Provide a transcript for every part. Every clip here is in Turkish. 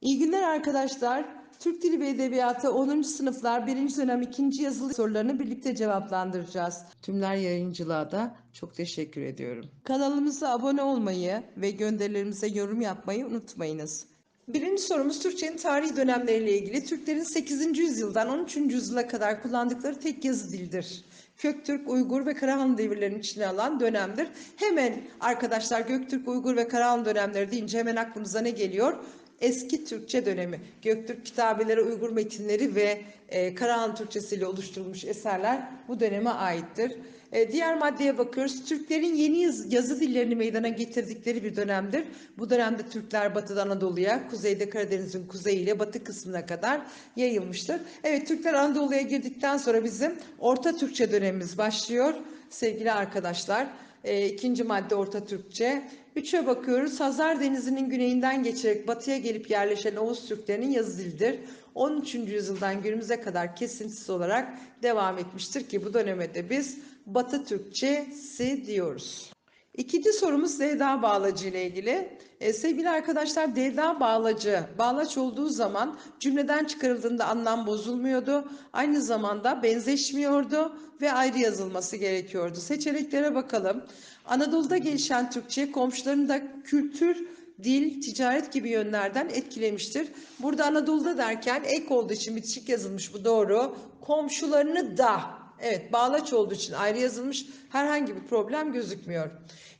İyi günler arkadaşlar. Türk Dili ve Edebiyatı 10. sınıflar 1. dönem 2. yazılı sorularını birlikte cevaplandıracağız. Tümler Yayıncılığa da çok teşekkür ediyorum. Kanalımıza abone olmayı ve gönderilerimize yorum yapmayı unutmayınız. Birinci sorumuz Türkçenin tarihi dönemleriyle ilgili. Türklerin 8. yüzyıldan 13. yüzyıla kadar kullandıkları tek yazı dildir. Köktürk, Uygur ve Karahanlı devirlerini içine alan dönemdir. Hemen arkadaşlar Göktürk, Uygur ve Karahanlı dönemleri deyince hemen aklımıza ne geliyor? Eski Türkçe dönemi, Göktürk kitabeleri, Uygur metinleri ve e, Karahan Türkçesiyle oluşturulmuş eserler bu döneme aittir. E, diğer maddeye bakıyoruz. Türklerin yeni yaz- yazı dillerini meydana getirdikleri bir dönemdir. Bu dönemde Türkler batıda Anadolu'ya, kuzeyde Karadeniz'in kuzeyiyle batı kısmına kadar yayılmıştır. Evet Türkler Anadolu'ya girdikten sonra bizim Orta Türkçe dönemimiz başlıyor sevgili arkadaşlar. E, ikinci madde Orta Türkçe. Üçe bakıyoruz. Hazar Denizi'nin güneyinden geçerek batıya gelip yerleşen Oğuz Türklerinin yazı dilidir. 13. yüzyıldan günümüze kadar kesintisiz olarak devam etmiştir ki bu döneme de biz Batı Türkçesi diyoruz. İkinci sorumuz Devda bağlacı ile ilgili. Ee, sevgili arkadaşlar Devda bağlacı bağlaç olduğu zaman cümleden çıkarıldığında anlam bozulmuyordu. Aynı zamanda benzeşmiyordu ve ayrı yazılması gerekiyordu. Seçeneklere bakalım. Anadolu'da gelişen Türkçe komşularını da kültür, dil, ticaret gibi yönlerden etkilemiştir. Burada Anadolu'da derken ek olduğu için bitişik yazılmış bu doğru. Komşularını da Evet, bağlaç olduğu için ayrı yazılmış. Herhangi bir problem gözükmüyor.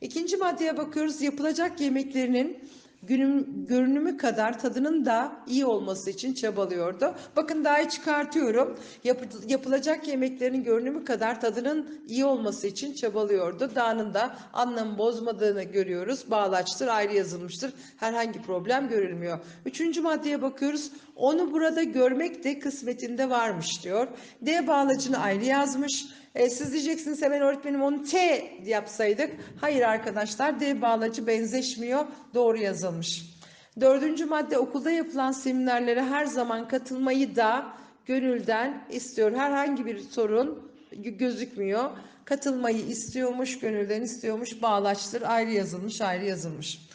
İkinci maddeye bakıyoruz. Yapılacak yemeklerinin günüm, görünümü kadar tadının da iyi olması için çabalıyordu. Bakın daha çıkartıyorum. Yapı- yapılacak yemeklerin görünümü kadar tadının iyi olması için çabalıyordu. Dağının da anlamı bozmadığını görüyoruz. Bağlaçtır, ayrı yazılmıştır. Herhangi problem görülmüyor. Üçüncü maddeye bakıyoruz. Onu burada görmek de kısmetinde varmış diyor. D bağlacını ayrı yazmış. E, siz diyeceksiniz hemen öğretmenim onu T yapsaydık. Hayır arkadaşlar D bağlacı benzeşmiyor. Doğru yazılmış. Dördüncü madde okulda yapılan seminerlere her zaman katılmayı da gönülden istiyor. Herhangi bir sorun gö- gözükmüyor. Katılmayı istiyormuş, gönülden istiyormuş. Bağlaçtır. Ayrı yazılmış, ayrı yazılmış.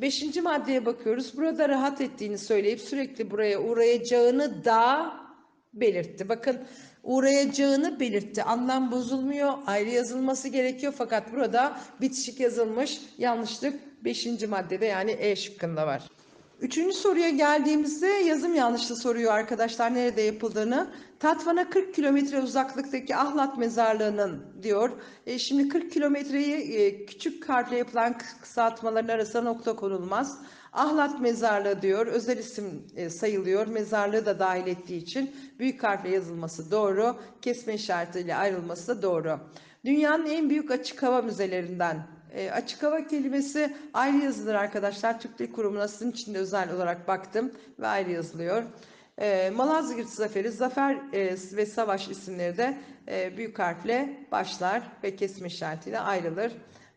Beşinci maddeye bakıyoruz. Burada rahat ettiğini söyleyip sürekli buraya uğrayacağını da belirtti. Bakın uğrayacağını belirtti. Anlam bozulmuyor. Ayrı yazılması gerekiyor. Fakat burada bitişik yazılmış. Yanlışlık 5. maddede yani E şıkkında var. Üçüncü soruya geldiğimizde yazım yanlışlı soruyor arkadaşlar nerede yapıldığını. Tatvan'a 40 kilometre uzaklıktaki Ahlat Mezarlığı'nın diyor. E, şimdi 40 kilometreyi e, küçük harfle yapılan kısaltmaların arasına nokta konulmaz. Ahlat Mezarlığı diyor. Özel isim e, sayılıyor. Mezarlığı da dahil ettiği için büyük harfle yazılması doğru. Kesme işaretiyle ayrılması da doğru. Dünyanın en büyük açık hava müzelerinden e, açık hava kelimesi ayrı yazılır arkadaşlar. Türk Dil Kurumu'na sizin için de özel olarak baktım ve ayrı yazılıyor. E, Malazgirt Zaferi, Zafer e, ve Savaş isimleri de e, büyük harfle başlar ve kesme işaretiyle ayrılır.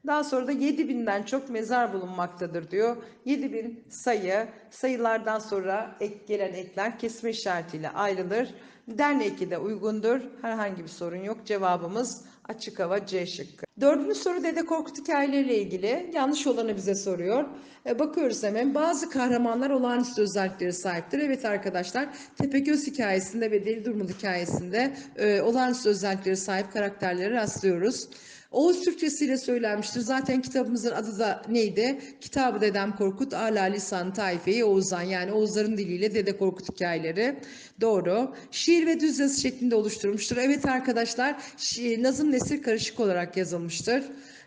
Daha sonra da 7000'den çok mezar bulunmaktadır diyor. 7000 sayı, sayılardan sonra ek, gelen ekler kesme işaretiyle ayrılır. Dernek de uygundur. Herhangi bir sorun yok. Cevabımız açık hava C şıkkı. Dördüncü soru Dede Korkut hikayeleriyle ilgili. Yanlış olanı bize soruyor. E, bakıyoruz hemen. Bazı kahramanlar olağanüstü özelliklere sahiptir. Evet arkadaşlar Tepegöz hikayesinde ve Deli Durmul hikayesinde e, olağanüstü özelliklere sahip karakterlere rastlıyoruz. Oğuz Türkçesiyle söylenmiştir. Zaten kitabımızın adı da neydi? Kitabı Dedem Korkut, Ala Lisan Tayfe'yi Oğuzhan. Yani Oğuzların diliyle Dede Korkut hikayeleri. Doğru. Şiir ve düz yazı şeklinde oluşturulmuştur. Evet arkadaşlar, nazım nesir karışık olarak yazılmıştır.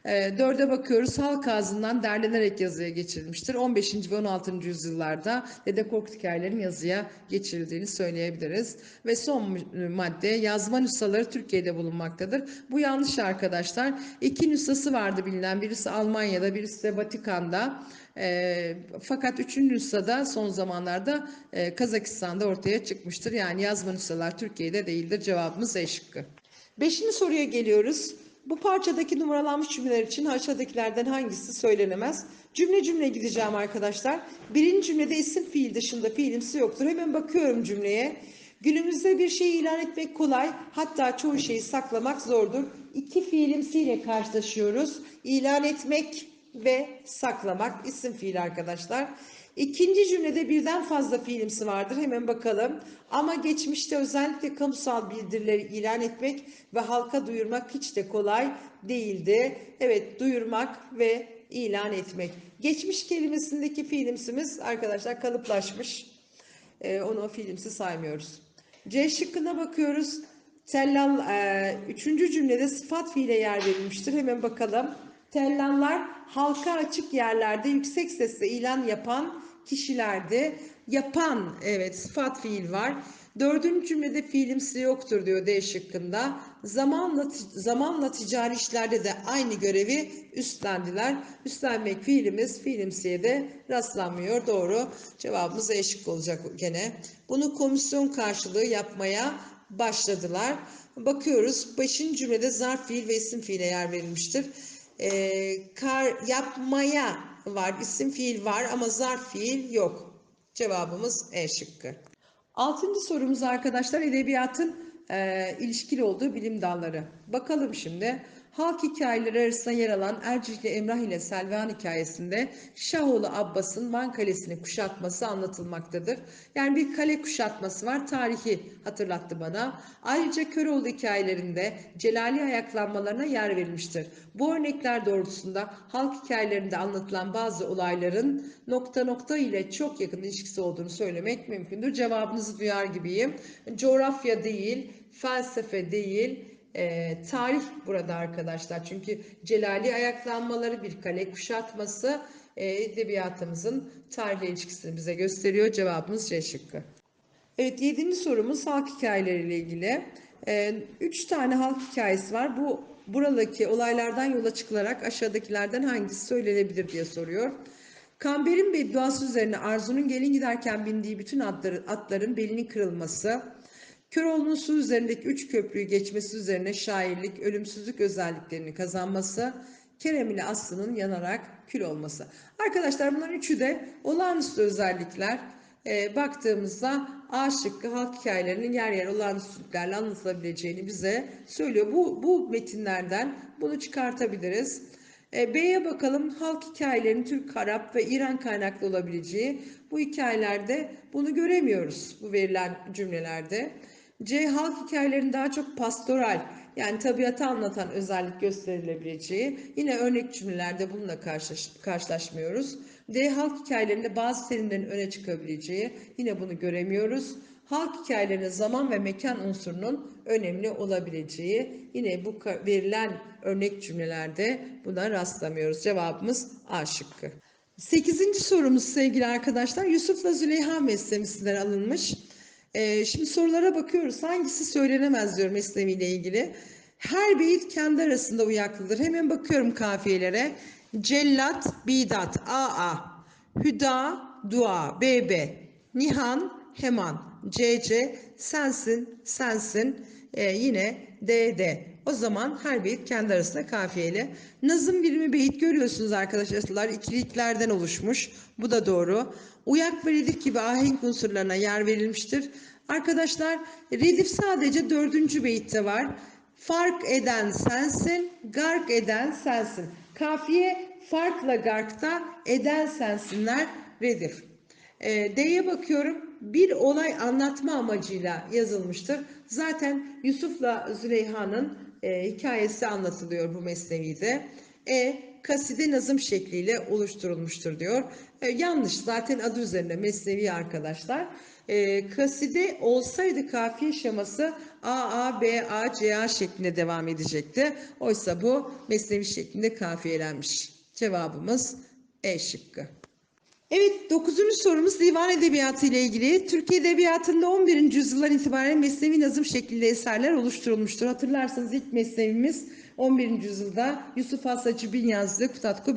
E, dörde bakıyoruz. Halk ağzından derlenerek yazıya geçirilmiştir. 15. ve 16. yüzyıllarda Dede Korkut hikayelerinin yazıya geçirildiğini söyleyebiliriz. Ve son madde yazma nüshaları Türkiye'de bulunmaktadır. Bu yanlış arkadaşlar. İki nüshası vardı bilinen. Birisi Almanya'da, birisi de Vatikan'da. E, fakat üçüncü nüsha da son zamanlarda e, Kazakistan'da ortaya çıkmıştır. Yani yazma nüshalar Türkiye'de değildir. Cevabımız E şıkkı. Beşinci soruya geliyoruz. Bu parçadaki numaralanmış cümleler için aşağıdakilerden hangisi söylenemez? Cümle cümle gideceğim arkadaşlar. Birinci cümlede isim fiil dışında fiilimsi yoktur. Hemen bakıyorum cümleye. Günümüzde bir şeyi ilan etmek kolay, hatta çoğu şeyi saklamak zordur. İki fiilimsiyle karşılaşıyoruz. İlan etmek ve saklamak isim fiil arkadaşlar. İkinci cümlede birden fazla fiilimsi vardır. Hemen bakalım. Ama geçmişte özellikle kamusal bildirileri ilan etmek ve halka duyurmak hiç de kolay değildi. Evet, duyurmak ve ilan etmek. Geçmiş kelimesindeki fiilimsimiz arkadaşlar kalıplaşmış. Ee, onu fiilimsi saymıyoruz. C şıkkına bakıyoruz. Tellal, e, üçüncü cümlede sıfat fiile yer verilmiştir. Hemen bakalım. Tellallar halka açık yerlerde yüksek sesle ilan yapan kişilerdi. Yapan, evet sıfat fiil var. Dördüncü cümlede fiilimsi yoktur diyor D şıkkında. Zamanla, zamanla ticari işlerde de aynı görevi üstlendiler. Üstlenmek fiilimiz fiilimsiye de rastlanmıyor. Doğru. Cevabımız E şıkkı olacak gene. Bunu komisyon karşılığı yapmaya başladılar. Bakıyoruz. Beşinci cümlede zarf fiil ve isim fiile yer verilmiştir. Ee, kar yapmaya var, isim fiil var ama zarf fiil yok. Cevabımız E şıkkı. Altıncı sorumuz arkadaşlar edebiyatın e, ilişkili olduğu bilim dalları. Bakalım şimdi. Halk hikayeleri arasında yer alan Ercikli Emrah ile Selvan hikayesinde Şahoğlu Abbas'ın Van Kalesi'ni kuşatması anlatılmaktadır. Yani bir kale kuşatması var. Tarihi hatırlattı bana. Ayrıca Köroğlu hikayelerinde Celali ayaklanmalarına yer verilmiştir. Bu örnekler doğrultusunda halk hikayelerinde anlatılan bazı olayların nokta nokta ile çok yakın ilişkisi olduğunu söylemek mümkündür. Cevabınızı duyar gibiyim. Coğrafya değil, felsefe değil, e, tarih burada arkadaşlar. Çünkü Celali ayaklanmaları bir kale kuşatması e, edebiyatımızın tarihle ilişkisini bize gösteriyor. Cevabımız C şıkkı. Evet yedinci sorumuz halk hikayeleriyle ilgili. E, üç tane halk hikayesi var. Bu buradaki olaylardan yola çıkılarak aşağıdakilerden hangisi söylenebilir diye soruyor. Kamber'in bedduası üzerine Arzu'nun gelin giderken bindiği bütün atları, atların belinin kırılması, Köroğlu'nun su üzerindeki üç köprüyü geçmesi üzerine şairlik, ölümsüzlük özelliklerini kazanması, Kerem ile Aslı'nın yanarak kül olması. Arkadaşlar bunların üçü de olağanüstü özellikler. Ee, baktığımızda A şıkkı halk hikayelerinin yer yer olağanüstülüklerle anlatılabileceğini bize söylüyor. Bu, bu metinlerden bunu çıkartabiliriz. E, B'ye bakalım halk hikayelerinin Türk, Arap ve İran kaynaklı olabileceği. Bu hikayelerde bunu göremiyoruz bu verilen cümlelerde. C halk hikayelerinin daha çok pastoral yani tabiatı anlatan özellik gösterilebileceği. Yine örnek cümlelerde bununla karşılaş, karşılaşmıyoruz. D halk hikayelerinde bazı terimlerin öne çıkabileceği. Yine bunu göremiyoruz. Halk hikayelerinde zaman ve mekan unsurunun önemli olabileceği. Yine bu verilen örnek cümlelerde buna rastlamıyoruz. Cevabımız A şıkkı. Sekizinci sorumuz sevgili arkadaşlar Yusuf'la Züleyha meslemisinden alınmış. Ee, şimdi sorulara bakıyoruz. Hangisi söylenemez diyor mesleğiyle ilgili. Her beyit kendi arasında uyaklıdır. Hemen bakıyorum kafiyelere. Cellat, bidat, aa, hüda, dua, bb, nihan, heman, cc, sensin, sensin, ee, yine dd. O zaman her beyit kendi arasında kafiyeli. Nazım birimi beyit görüyorsunuz arkadaşlar. İkiliklerden oluşmuş. Bu da doğru. Uyak ve redif gibi ahenk unsurlarına yer verilmiştir. Arkadaşlar redif sadece dördüncü beyitte var. Fark eden sensin, gark eden sensin. Kafiye farkla garkta eden sensinler redif. E, D'ye bakıyorum. Bir olay anlatma amacıyla yazılmıştır. Zaten Yusuf'la Züleyha'nın e, hikayesi anlatılıyor bu mesnevide. E kaside nazım şekliyle oluşturulmuştur diyor. E, yanlış zaten adı üzerinde mesnevi arkadaşlar. E, kaside olsaydı kafiye şeması A, A, B, A, C, A şeklinde devam edecekti. Oysa bu mesnevi şeklinde kafiyelenmiş. Cevabımız E şıkkı. Evet 9. sorumuz divan edebiyatı ile ilgili. Türkiye edebiyatında 11. yüzyıldan itibaren mesnevi nazım şeklinde eserler oluşturulmuştur. Hatırlarsanız ilk mesnevimiz 11. yüzyılda Yusuf Hasacı bin yazdığı Kutatku.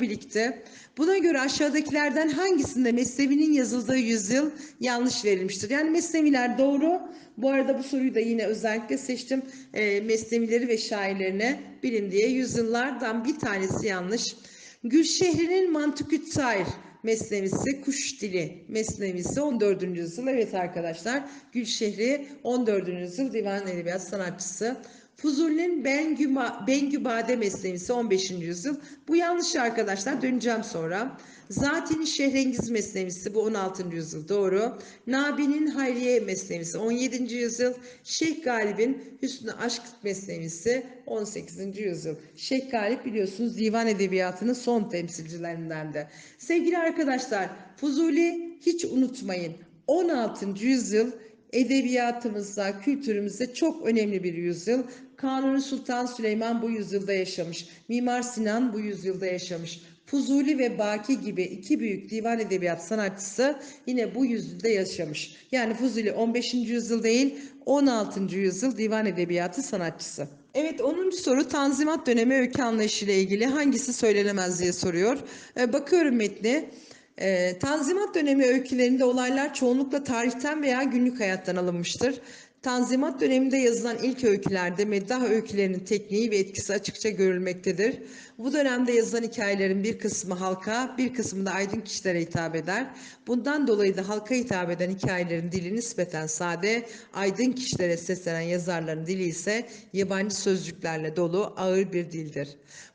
Buna göre aşağıdakilerden hangisinde mesnevinin yazıldığı yüzyıl yanlış verilmiştir? Yani mesneviler doğru. Bu arada bu soruyu da yine özellikle seçtim. E, mesnevileri ve şairlerine bilin diye yüzyıllardan bir tanesi yanlış. Gülşehri'nin Mantıküt Sair mesnevisi Kuş Dili mesnevisi 14. yüzyıl. Evet arkadaşlar Gülşehri 14. yüzyıl divan edebiyat sanatçısı. Fuzuli'nin Bengü, Bengü Bade Mesnevisi 15. yüzyıl. Bu yanlış arkadaşlar döneceğim sonra. Zati'nin Şehrengiz Mesnevisi bu 16. yüzyıl doğru. Nabi'nin Hayriye Mesnevisi 17. yüzyıl. Şeyh Galip'in Hüsnü Aşk Mesnevisi 18. yüzyıl. Şeyh Galip biliyorsunuz divan edebiyatının son temsilcilerinden de. Sevgili arkadaşlar Fuzuli hiç unutmayın 16. yüzyıl edebiyatımızda, kültürümüzde çok önemli bir yüzyıl. Kanuni Sultan Süleyman bu yüzyılda yaşamış. Mimar Sinan bu yüzyılda yaşamış. Fuzuli ve Baki gibi iki büyük divan edebiyat sanatçısı yine bu yüzyılda yaşamış. Yani Fuzuli 15. yüzyıl değil 16. yüzyıl divan edebiyatı sanatçısı. Evet 10. soru Tanzimat dönemi öykü anlayışı ile ilgili hangisi söylenemez diye soruyor. Ee, bakıyorum metni. Ee, Tanzimat dönemi öykülerinde olaylar çoğunlukla tarihten veya günlük hayattan alınmıştır. Tanzimat döneminde yazılan ilk öykülerde meddah öykülerinin tekniği ve etkisi açıkça görülmektedir. Bu dönemde yazılan hikayelerin bir kısmı halka, bir kısmı da aydın kişilere hitap eder. Bundan dolayı da halka hitap eden hikayelerin dili nispeten sade, aydın kişilere seslenen yazarların dili ise yabancı sözcüklerle dolu ağır bir dildir.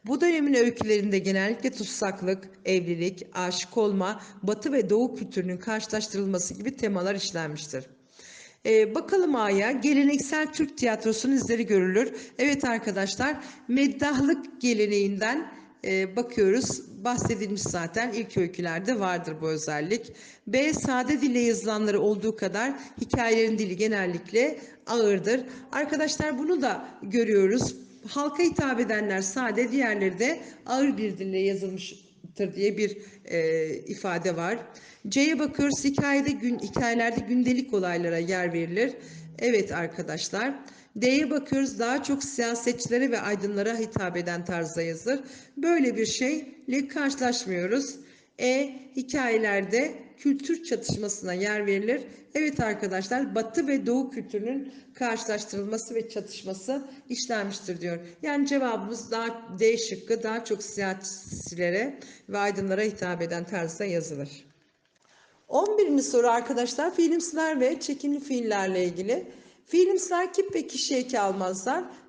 Bu dönemin öykülerinde genellikle tutsaklık, evlilik, aşık olma, batı ve doğu kültürünün karşılaştırılması gibi temalar işlenmiştir. Ee, bakalım A'ya geleneksel Türk tiyatrosunun izleri görülür. Evet arkadaşlar meddahlık geleneğinden e, bakıyoruz. Bahsedilmiş zaten ilk öykülerde vardır bu özellik. B sade dille yazılanları olduğu kadar hikayelerin dili genellikle ağırdır. Arkadaşlar bunu da görüyoruz. Halka hitap edenler sade, diğerleri de ağır bir dille yazılmıştır diye bir e, ifade var. C'ye bakıyoruz. Hikayede gün, hikayelerde gündelik olaylara yer verilir. Evet arkadaşlar. D'ye bakıyoruz. Daha çok siyasetçilere ve aydınlara hitap eden tarzda yazılır. Böyle bir şeyle karşılaşmıyoruz. E hikayelerde kültür çatışmasına yer verilir. Evet arkadaşlar Batı ve Doğu kültürünün karşılaştırılması ve çatışması işlenmiştir diyor. Yani cevabımız daha D şıkkı daha çok siyasetçilere ve aydınlara hitap eden tarzda yazılır. 11. soru arkadaşlar fiilimsiler ve çekimli fiillerle ilgili. Fiilimsiler kip ve kişi eki.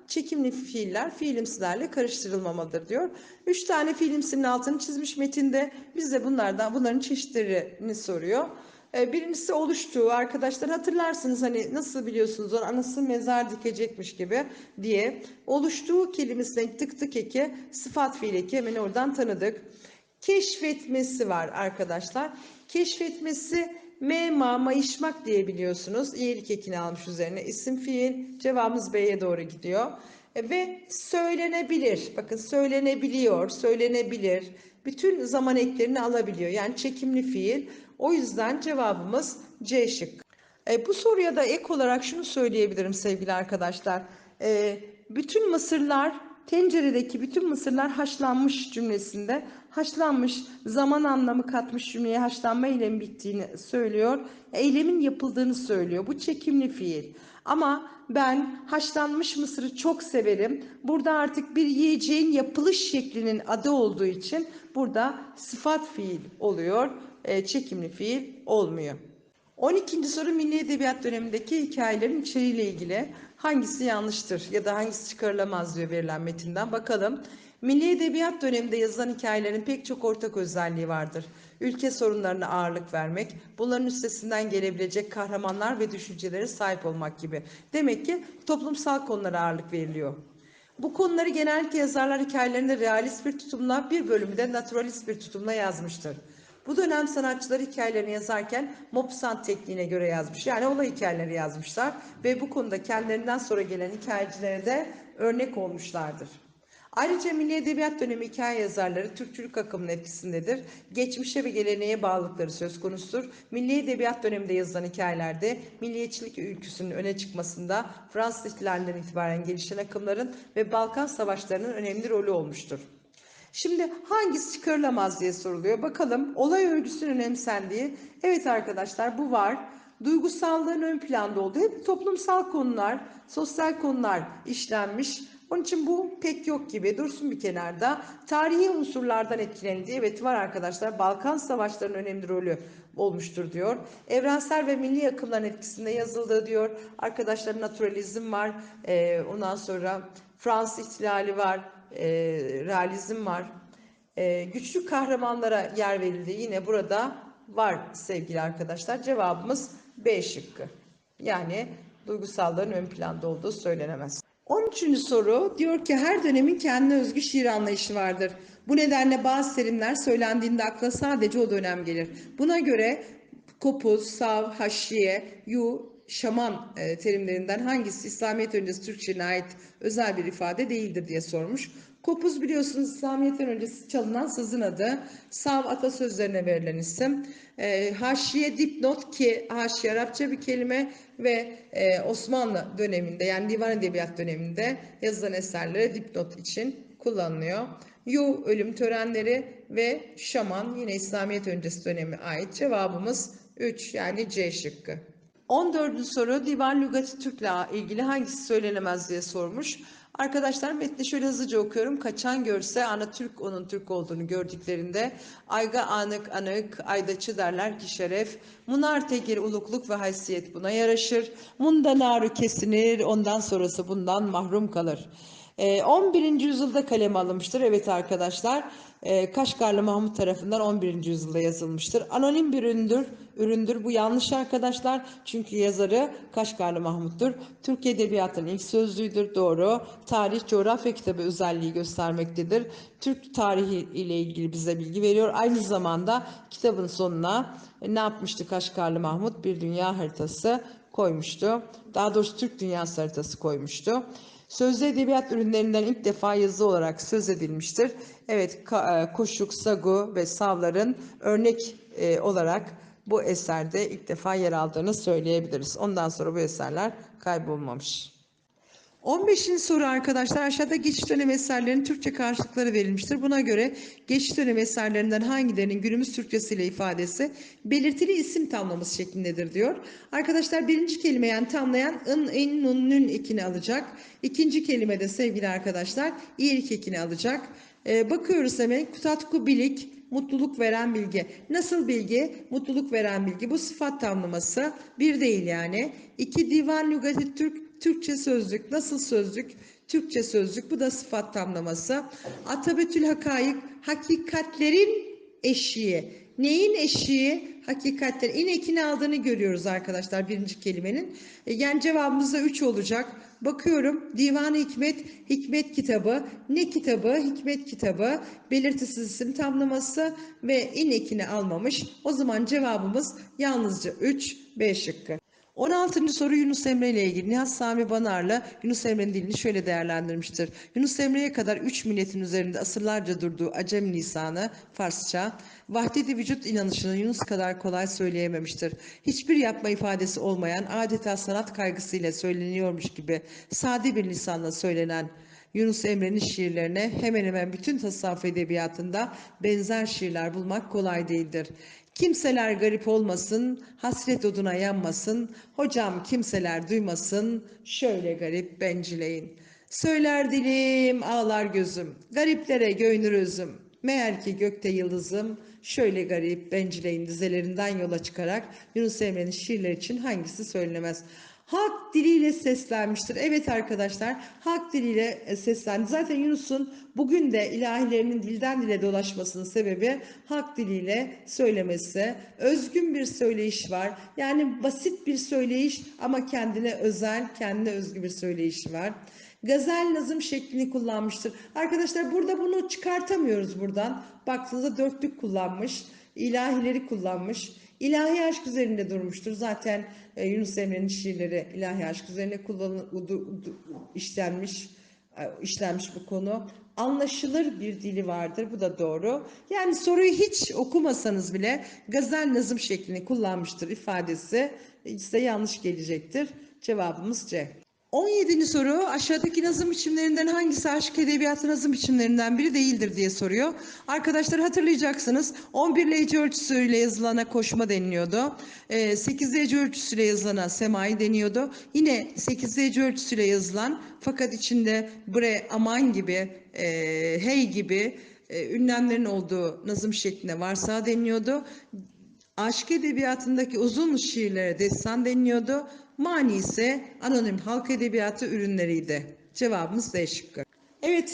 Çekimli fiiller fiilimsilerle karıştırılmamalıdır diyor. Üç tane fiilimsinin altını çizmiş metinde. Biz de bunlardan bunların çeşitlerini soruyor. Ee, Birincisi oluştuğu arkadaşlar hatırlarsınız hani nasıl biliyorsunuz onu anası mezar dikecekmiş gibi diye. Oluştuğu kelimesine tık tık eki sıfat fiil eki hemen oradan tanıdık. Keşfetmesi var arkadaşlar. Keşfetmesi me ma mayışmak diye biliyorsunuz. İyilik ekini almış üzerine isim fiil. Cevabımız B'ye doğru gidiyor. E, Ve söylenebilir. Bakın söylenebiliyor, söylenebilir. Bütün zaman eklerini alabiliyor. Yani çekimli fiil. O yüzden cevabımız C şıkkı. E, bu soruya da ek olarak şunu söyleyebilirim sevgili arkadaşlar. E, bütün mısırlar tenceredeki bütün mısırlar haşlanmış cümlesinde haşlanmış zaman anlamı katmış cümleye haşlanma eylemi bittiğini söylüyor. Eylemin yapıldığını söylüyor. Bu çekimli fiil. Ama ben haşlanmış mısırı çok severim. Burada artık bir yiyeceğin yapılış şeklinin adı olduğu için burada sıfat fiil oluyor. E, çekimli fiil olmuyor. 12. soru Milli Edebiyat dönemindeki hikayelerin içeriğiyle ilgili hangisi yanlıştır ya da hangisi çıkarılamaz diyor verilen metinden bakalım. Milli Edebiyat döneminde yazılan hikayelerin pek çok ortak özelliği vardır. Ülke sorunlarına ağırlık vermek, bunların üstesinden gelebilecek kahramanlar ve düşüncelere sahip olmak gibi. Demek ki toplumsal konulara ağırlık veriliyor. Bu konuları genellikle yazarlar hikayelerinde realist bir tutumla bir bölümü de naturalist bir tutumla yazmıştır. Bu dönem sanatçılar hikayelerini yazarken Maupassant tekniğine göre yazmış. Yani olay hikayeleri yazmışlar ve bu konuda kendilerinden sonra gelen hikayecilere de örnek olmuşlardır. Ayrıca Milli Edebiyat dönemi hikaye yazarları Türkçülük akımının etkisindedir. Geçmişe ve geleneğe bağlılıkları söz konusudur. Milli Edebiyat döneminde yazılan hikayelerde milliyetçilik ülküsünün öne çıkmasında Fransız ihtilalinden itibaren gelişen akımların ve Balkan savaşlarının önemli rolü olmuştur. Şimdi hangisi çıkarılamaz diye soruluyor. Bakalım olay örgüsünün önemsendiği. Evet arkadaşlar bu var. Duygusallığın ön planda olduğu hep toplumsal konular, sosyal konular işlenmiş. Onun için bu pek yok gibi dursun bir kenarda. Tarihi unsurlardan etkilendiği evet var arkadaşlar. Balkan Savaşları'nın önemli rolü olmuştur diyor. Evrensel ve milli akımların etkisinde yazıldığı diyor. Arkadaşlar naturalizm var. Ee, ondan sonra Fransız ihtilali var. Ee, realizm var. Ee, güçlü kahramanlara yer verildi. Yine burada var sevgili arkadaşlar. Cevabımız B şıkkı. Yani duygusalların ön planda olduğu söylenemez. 13. soru diyor ki her dönemin kendine özgü şiir anlayışı vardır. Bu nedenle bazı terimler söylendiğinde akla sadece o dönem gelir. Buna göre kopuz, sav, haşiye, yu, şaman e, terimlerinden hangisi İslamiyet öncesi Türkçe'ne ait özel bir ifade değildir diye sormuş. Kopuz biliyorsunuz İslamiyet'ten öncesi çalınan sazın adı. Sav atasözlerine verilen isim. E, haşiye dipnot ki haşiye Arapça bir kelime ve e, Osmanlı döneminde yani divan edebiyat döneminde yazılan eserlere dipnot için kullanılıyor. Yu ölüm törenleri ve şaman yine İslamiyet öncesi dönemi ait. Cevabımız 3 yani C şıkkı. 14. soru Divan Lügati Türk'le ilgili hangisi söylenemez diye sormuş. Arkadaşlar metni şöyle hızlıca okuyorum. Kaçan görse ana Türk onun Türk olduğunu gördüklerinde ayga anık anık aydaçı derler ki şeref. Munar tegir ulukluk ve haysiyet buna yaraşır. Munda naru kesinir ondan sonrası bundan mahrum kalır. Ee, 11. yüzyılda kaleme alınmıştır. Evet arkadaşlar e, Kaşgarlı Mahmut tarafından 11. yüzyılda yazılmıştır. Anonim bir üründür. Üründür. Bu yanlış arkadaşlar. Çünkü yazarı Kaşgarlı Mahmut'tur. Türk Edebiyatı'nın ilk sözlüğüdür. Doğru. Tarih, coğrafya kitabı özelliği göstermektedir. Türk tarihi ile ilgili bize bilgi veriyor. Aynı zamanda kitabın sonuna e, ne yapmıştı Kaşgarlı Mahmut? Bir dünya haritası koymuştu. Daha doğrusu Türk dünyası haritası koymuştu. Sözlü edebiyat ürünlerinden ilk defa yazı olarak söz edilmiştir. Evet, ka- e, Koşuk, Sagu ve Savlar'ın örnek e, olarak bu eserde ilk defa yer aldığını söyleyebiliriz. Ondan sonra bu eserler kaybolmamış. 15. soru arkadaşlar aşağıda geçiş dönem eserlerinin Türkçe karşılıkları verilmiştir. Buna göre geçiş dönem eserlerinden hangilerinin günümüz Türkçesiyle ifadesi belirtili isim tamlaması şeklindedir diyor. Arkadaşlar birinci kelime yani tamlayan ın, in, nun, nün ekini alacak. İkinci kelime de sevgili arkadaşlar iyilik ekini alacak. Ee, bakıyoruz hemen kutatku bilik, mutluluk veren bilgi. Nasıl bilgi? Mutluluk veren bilgi. Bu sıfat tamlaması. Bir değil yani. İki divan lügati Türk Türkçe sözlük. Nasıl sözlük? Türkçe sözlük. Bu da sıfat tamlaması. Atabetül hakayık. Hakikatlerin eşiği. Neyin eşiği? Hakikatler. İnekini aldığını görüyoruz arkadaşlar birinci kelimenin. E, Yani cevabımız da 3 olacak. Bakıyorum Divan-ı Hikmet, Hikmet kitabı. Ne kitabı? Hikmet kitabı. Belirtisiz isim tamlaması ve inekini almamış. O zaman cevabımız yalnızca 3, B şıkkı. 16. soru Yunus Emre ile ilgili. Nihat Sami Banar'la Yunus Emre'nin dilini şöyle değerlendirmiştir. Yunus Emre'ye kadar üç milletin üzerinde asırlarca durduğu Acem lisanı Farsça, vahdeti vücut inanışını Yunus kadar kolay söyleyememiştir. Hiçbir yapma ifadesi olmayan adeta sanat kaygısıyla söyleniyormuş gibi sade bir lisanla söylenen Yunus Emre'nin şiirlerine hemen hemen bütün tasavvuf edebiyatında benzer şiirler bulmak kolay değildir. Kimseler garip olmasın, hasret oduna yanmasın, hocam kimseler duymasın, şöyle garip bencileyin. Söyler dilim, ağlar gözüm, gariplere göynür özüm, meğer ki gökte yıldızım, şöyle garip bencileyin dizelerinden yola çıkarak Yunus Emre'nin şiirler için hangisi söylenemez? Halk diliyle seslenmiştir. Evet arkadaşlar halk diliyle e, seslendi. Zaten Yunus'un bugün de ilahilerinin dilden dile dolaşmasının sebebi halk diliyle söylemesi. Özgün bir söyleyiş var. Yani basit bir söyleyiş ama kendine özel, kendine özgü bir söyleyiş var. Gazel nazım şeklini kullanmıştır. Arkadaşlar burada bunu çıkartamıyoruz buradan. Baktığınızda dörtlük kullanmış, ilahileri kullanmış. İlahi aşk üzerinde durmuştur. Zaten e, Yunus Emre'nin şiirleri ilahi aşk üzerine kullanı, işlenmiş, e, işlenmiş bu konu. Anlaşılır bir dili vardır. Bu da doğru. Yani soruyu hiç okumasanız bile gazel nazım şeklini kullanmıştır ifadesi size yanlış gelecektir. Cevabımız C. 17. soru aşağıdaki nazım biçimlerinden hangisi aşk edebiyatı nazım biçimlerinden biri değildir diye soruyor. Arkadaşlar hatırlayacaksınız 11 hece ölçüsüyle yazılana koşma deniliyordu. 8 hece ölçüsüyle yazılana semai deniyordu. Yine 8 hece ölçüsüyle yazılan fakat içinde bre, aman gibi, e, hey gibi e, ünlemlerin olduğu nazım şeklinde varsa deniliyordu. Aşk edebiyatındaki uzun şiirlere destan deniliyordu. Mani ise anonim halk edebiyatı ürünleriydi. Cevabımız D şıkkı. Evet,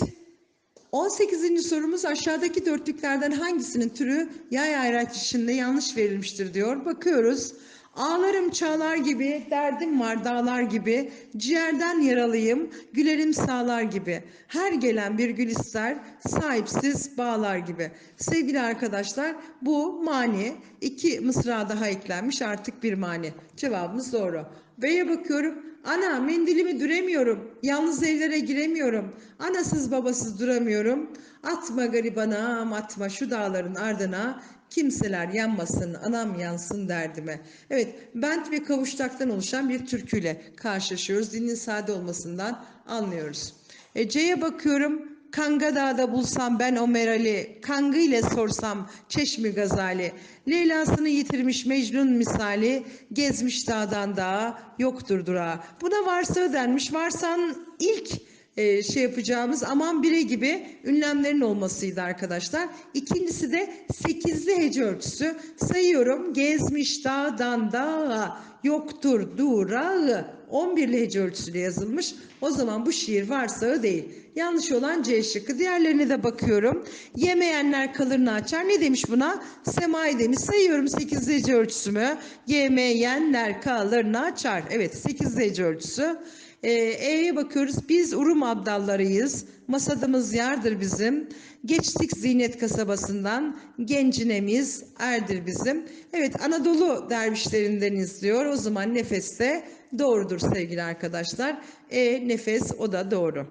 18. sorumuz aşağıdaki dörtlüklerden hangisinin türü yay ayraç içinde yanlış verilmiştir diyor. Bakıyoruz. Ağlarım çağlar gibi, derdim var dağlar gibi, ciğerden yaralıyım, gülerim sağlar gibi. Her gelen bir gül ister, sahipsiz bağlar gibi. Sevgili arkadaşlar bu mani. iki mısra daha eklenmiş artık bir mani. Cevabımız doğru. B'ye bakıyorum. Ana mendilimi düremiyorum. Yalnız evlere giremiyorum. Anasız babasız duramıyorum. Atma garibanam atma şu dağların ardına. Kimseler yanmasın anam yansın derdime. Evet bent ve kavuştaktan oluşan bir türküyle karşılaşıyoruz. Dinin sade olmasından anlıyoruz. E, C'ye bakıyorum. Kanga Dağ'da bulsam ben o Meral'i, Kangı ile sorsam Çeşmi Gazali, Leyla'sını yitirmiş Mecnun misali, gezmiş dağdan dağa, yoktur durağı. Buna varsa denmiş, varsan ilk e, şey yapacağımız aman bire gibi ünlemlerin olmasıydı arkadaşlar. İkincisi de sekizli hece ölçüsü. Sayıyorum, gezmiş dağdan dağa, yoktur durağı. 11'li hece ölçüsüyle yazılmış. O zaman bu şiir varsağı değil. Yanlış olan C şıkkı. Diğerlerine de bakıyorum. Yemeyenler kalırını açar. Ne demiş buna? Semai demiş. Sayıyorum 8 hece ölçüsümü. Yemeyenler kalırını açar. Evet 8 hece ölçüsü. Ee, E'ye bakıyoruz. Biz Urum abdallarıyız. Masadımız yardır bizim. Geçtik Zinet kasabasından. Gencinemiz erdir bizim. Evet Anadolu dervişlerinden izliyor. O zaman nefes de doğrudur sevgili arkadaşlar. E nefes o da doğru.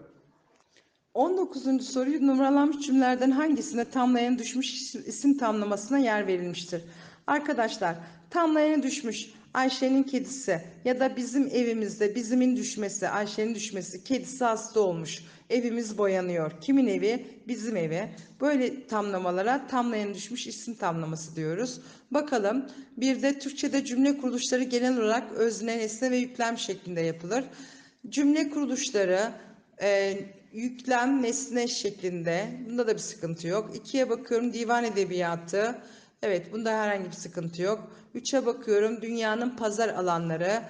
19. soruyu numaralanmış cümlelerden hangisinde tamlayan düşmüş isim tamlamasına yer verilmiştir? Arkadaşlar tamlayanı düşmüş Ayşe'nin kedisi ya da bizim evimizde bizimin düşmesi Ayşe'nin düşmesi kedisi hasta olmuş evimiz boyanıyor. Kimin evi? Bizim evi. Böyle tamlamalara tamlayan düşmüş isim tamlaması diyoruz. Bakalım bir de Türkçe'de cümle kuruluşları genel olarak özne, nesne ve yüklem şeklinde yapılır. Cümle kuruluşları e, yüklem nesne şeklinde. Bunda da bir sıkıntı yok. İkiye bakıyorum divan edebiyatı. Evet bunda herhangi bir sıkıntı yok. Üçe bakıyorum dünyanın pazar alanları.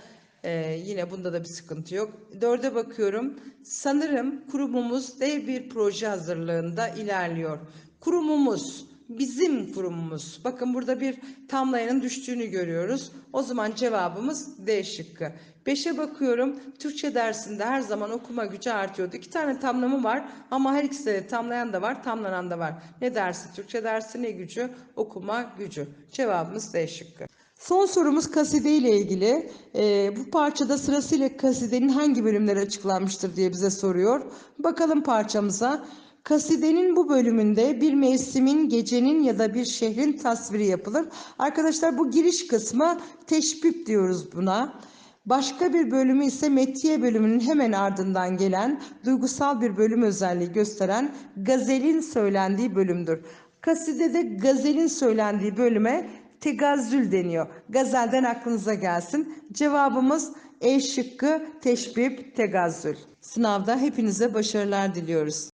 Ee, yine bunda da bir sıkıntı yok. Dörde bakıyorum. Sanırım kurumumuz dev bir proje hazırlığında ilerliyor. Kurumumuz, bizim kurumumuz. Bakın burada bir tamlayanın düştüğünü görüyoruz. O zaman cevabımız D şıkkı. Beşe bakıyorum. Türkçe dersinde her zaman okuma gücü artıyordu. İki tane tamlamı var ama her ikisi de tamlayan da var, tamlanan da var. Ne dersi? Türkçe dersi ne gücü? Okuma gücü. Cevabımız D şıkkı. Son sorumuz kaside ile ilgili. Ee, bu parçada sırasıyla kasidenin hangi bölümleri açıklanmıştır diye bize soruyor. Bakalım parçamıza. Kasidenin bu bölümünde bir mevsimin, gecenin ya da bir şehrin tasviri yapılır. Arkadaşlar bu giriş kısmı teşbip diyoruz buna. Başka bir bölümü ise metiye bölümünün hemen ardından gelen duygusal bir bölüm özelliği gösteren gazelin söylendiği bölümdür. Kasidede gazelin söylendiği bölüme tegazzül deniyor. Gazelden aklınıza gelsin. Cevabımız E şıkkı teşbip tegazzül. Sınavda hepinize başarılar diliyoruz.